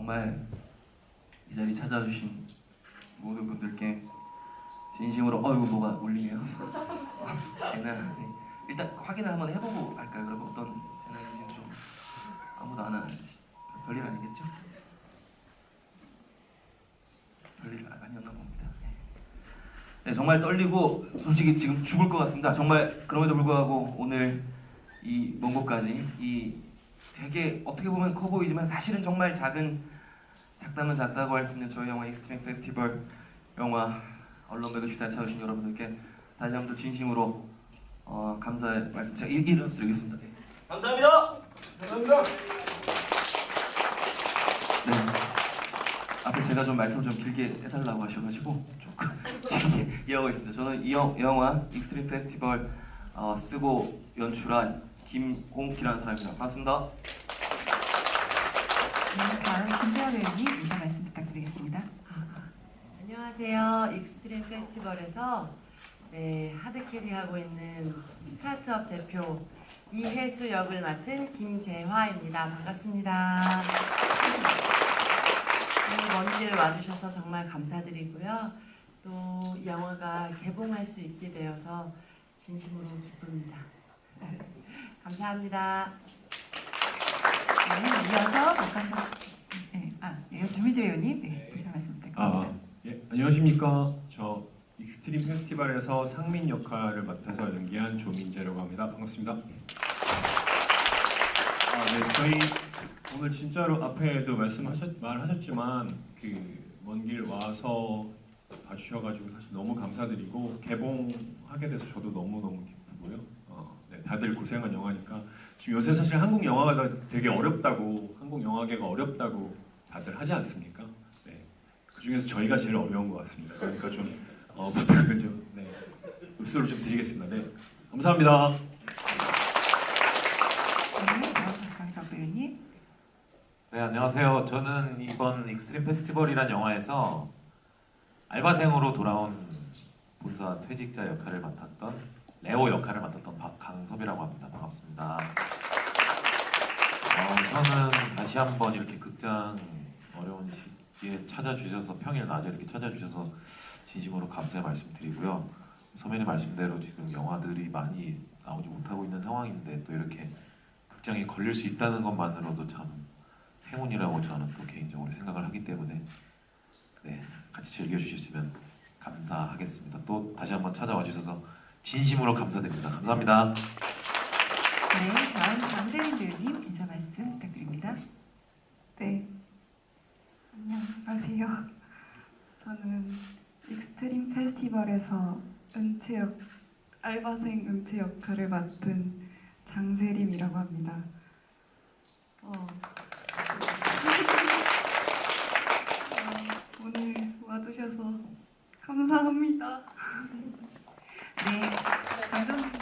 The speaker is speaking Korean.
정말 이 자리 찾아주신 모든 분들께 진심으로 어이구 뭐가 울리네요. 일단 확인을 한번 해보고 할까요? 그러면 어떤 재능인지는 좀 아무도 안 하는 별일 아니겠죠? 별일 아니었나 봅니다. 네, 정말 떨리고 솔직히 지금 죽을 것 같습니다. 정말 그럼에도 불구하고 오늘 이 먼 곳까지 이 되게 어떻게 보면 커 보이지만 사실은 정말 작은 작다면 작다고 할 수 있는 저희 영화 익스트림 페스티벌 영화 언론배그 시사에 찾아주신 여러분들께 다시 한번 더 진심으로 어, 감사의 말씀 제가 일- 일을 드리겠습니다. 네. 감사합니다. 감사합니다. 네. 앞에 제가 좀 말씀 좀 길게 해달라고 하셔가지고 조금 길게 있습니다. 저는 이 영, 영화 익스트림 페스티벌 어, 쓰고 연출한 김홍기라는 사람입니다. 반갑습니다. 네, 다음 김태화 배우님 인사 말씀 부탁드리겠습니다. 안녕하세요. 익스트림 페스티벌에서 네, 하드캐리 하고 있는 스타트업 대표 이혜수 역을 맡은 김재화입니다. 반갑습니다. 오늘 먼길 와주셔서 정말 감사드리고요. 또이 영화가 개봉할 수 있게 되어서 진심으로 기쁩니다. 감사합니다. 네, 이어서 박감사 네, 아, 네, 조미재 배우님 네, 부탁드립니다. 아, 예, 안녕하십니까. 저 익스트림 페스티벌에서 상민 역할을 맡아서 연기한 조민재라고 합니다. 반갑습니다. 아, 네, 저희 오늘 진짜로 앞에도 말씀하셨 말하셨지만 그 먼 길 와서 봐주셔가지고 사실 너무 감사드리고 개봉하게 돼서 저도 너무 너무 기쁘고요. 다들 고생한 영화니까 지금 요새 사실 한국 영화가 다 되게 어렵다고 한국 영화계가 어렵다고 다들 하지 않습니까? 네. 그 중에서 저희가 제일 어려운 것 같습니다. 그러니까 좀 어, 부탁을 좀 네, 읍수를 좀 드리겠습니다. 네, 감사합니다. 네 안녕하세요. 저는 이번 익스트림 페스티벌이란 영화에서 알바생으로 돌아온 본사 퇴직자 역할을 맡았던 레오 역할을 맡았던 박강섭이라고 합니다. 반갑습니다. 어, 저는 다시 한번 이렇게 극장 어려운 시기에 찾아주셔서 평일 낮에 이렇게 찾아주셔서 진심으로 감사의 말씀드리고요. 서면의 말씀대로 지금 영화들이 많이 나오지 못하고 있는 상황인데 또 이렇게 극장에 걸릴 수 있다는 것만으로도 참 행운이라고 저는 또 개인적으로 생각을 하기 때문에 네 같이 즐겨주셨으면 감사하겠습니다. 또 다시 한번 찾아와 주셔서 진심으로 감사드립니다. 감사합니다. 네, 다음 강세린 배우님 인사 말씀 부탁드립니다. 네. 안녕하세요. 저는 익스트림 페스티벌에서 은채 역, 알바생 은채 역할을 맡은 장세림이라고 합니다. 어. 어, 오늘 와주셔서 감사합니다. 네, 감사합니다. 예, 배우